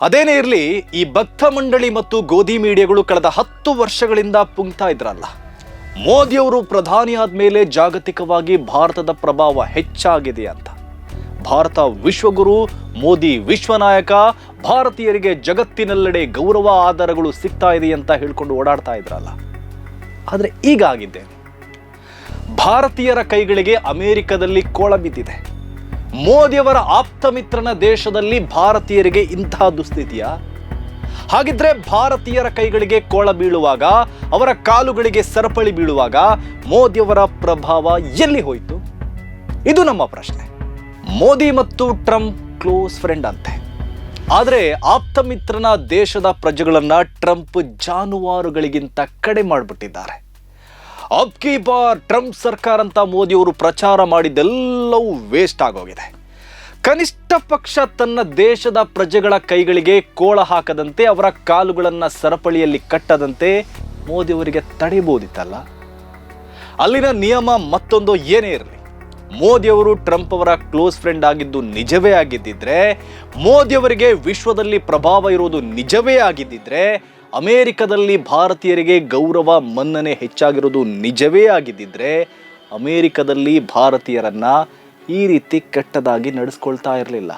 ಅದೇನೇ ಇರಲಿ, ಈ ಭಕ್ತ ಮಂಡಳಿ ಮತ್ತು ಗೋಧಿ ಮೀಡಿಯಾಗಳು ಕಳೆದ ಹತ್ತು ವರ್ಷಗಳಿಂದ ಪುಂಗ್ತಾ ಇದ್ರಲ್ಲ. ಮೋದಿಯವರು ಪ್ರಧಾನಿ ಆದ್ಮೇಲೆ ಜಾಗತಿಕವಾಗಿ ಭಾರತದ ಪ್ರಭಾವ ಹೆಚ್ಚಾಗಿದೆ ಅಂತ. ಭಾರತ ವಿಶ್ವಗುರು, ಮೋದಿ ವಿಶ್ವನಾಯಕ, ಭಾರತೀಯರಿಗೆ ಜಗತ್ತಿನೆಲ್ಲೆಡೆ ಗೌರವ ಆಧಾರಗಳು ಸಿಗ್ತಾ ಇದೆ ಅಂತ ಹೇಳ್ಕೊಂಡು ಓಡಾಡ್ತಾ ಇದ್ರಲ್ಲ. ಆದರೆ ಈಗ ಆಗಿದ್ದೇನು ಭಾರತೀಯರ ಕೈಗಳಿಗೆ ಅಮೆರಿಕದಲ್ಲಿ ಕೋಳ ಬಿದ್ದಿದೆ. ಮೋದಿಯವರ ಆಪ್ತ ಮಿತ್ರನ ದೇಶದಲ್ಲಿ ಭಾರತೀಯರಿಗೆ ಇಂತಹ ದುಸ್ಥಿತಿಯ? ಹಾಗಿದ್ರೆ ಭಾರತೀಯರ ಕೈಗಳಿಗೆ ಕೋಳ ಬೀಳುವಾಗ, ಅವರ ಕಾಲುಗಳಿಗೆ ಸರಪಳಿ ಬೀಳುವಾಗ ಮೋದಿಯವರ ಪ್ರಭಾವ ಎಲ್ಲಿ ಹೋಯಿತು? ಇದು ನಮ್ಮ ಪ್ರಶ್ನೆ. ಮೋದಿ ಮತ್ತು ಟ್ರಂಪ್ ಕ್ಲೋಸ್ ಫ್ರೆಂಡ್ ಅಂತೆ. ಆದರೆ ಆಪ್ತ ಮಿತ್ರನ ದೇಶದ ಪ್ರಜೆಗಳನ್ನು ಟ್ರಂಪ್ ಜಾನುವಾರುಗಳಿಗಿಂತ ಕಡೆ ಮಾಡಿಬಿಟ್ಟಿದ್ದಾರೆ. ಅಬ್ ಕಿ ಬಾರ್ ಟ್ರಂಪ್ ಸರ್ಕಾರ ಅಂತ ಮೋದಿಯವರು ಪ್ರಚಾರ ಮಾಡಿದ್ದೆಲ್ಲವೂ ವೇಸ್ಟ್ ಆಗೋಗಿದೆ. ಕನಿಷ್ಠ ಪಕ್ಷ ತನ್ನ ದೇಶದ ಪ್ರಜೆಗಳ ಕೈಗಳಿಗೆ ಕೋಳ ಹಾಕದಂತೆ, ಅವರ ಕಾಲುಗಳನ್ನು ಸರಪಳಿಯಲ್ಲಿ ಕಟ್ಟದಂತೆ ಮೋದಿಯವರಿಗೆ ತಡೆಯಬಹುದಿತ್ತಲ್ಲ ಅಲ್ಲಿನ ನಿಯಮ ಮತ್ತೊಂದು ಏನೇ ಇರಲಿ. ಮೋದಿಯವರು ಟ್ರಂಪ್ ಅವರ ಕ್ಲೋಸ್ ಫ್ರೆಂಡ್ ಆಗಿದ್ದು ನಿಜವೇ ಆಗಿದ್ದಿದ್ರೆ, ಮೋದಿಯವರಿಗೆ ವಿಶ್ವದಲ್ಲಿ ಪ್ರಭಾವ ಇರುವುದು ನಿಜವೇ ಆಗಿದ್ದಿದ್ರೆ ಅಮೆರಿಕದಲ್ಲಿ ಭಾರತೀಯರಿಗೆ ಗೌರವ ಮನ್ನಣೆ ಹೆಚ್ಚಾಗಿರೋದು ನಿಜವೇ ಆಗಿದ್ದಿದ್ರೆ ಅಮೇರಿಕದಲ್ಲಿ ಭಾರತೀಯರನ್ನ ಈ ರೀತಿ ಕೆಟ್ಟದಾಗಿ ನಡೆಸ್ಕೊಳ್ತಾ ಇರಲಿಲ್ಲ.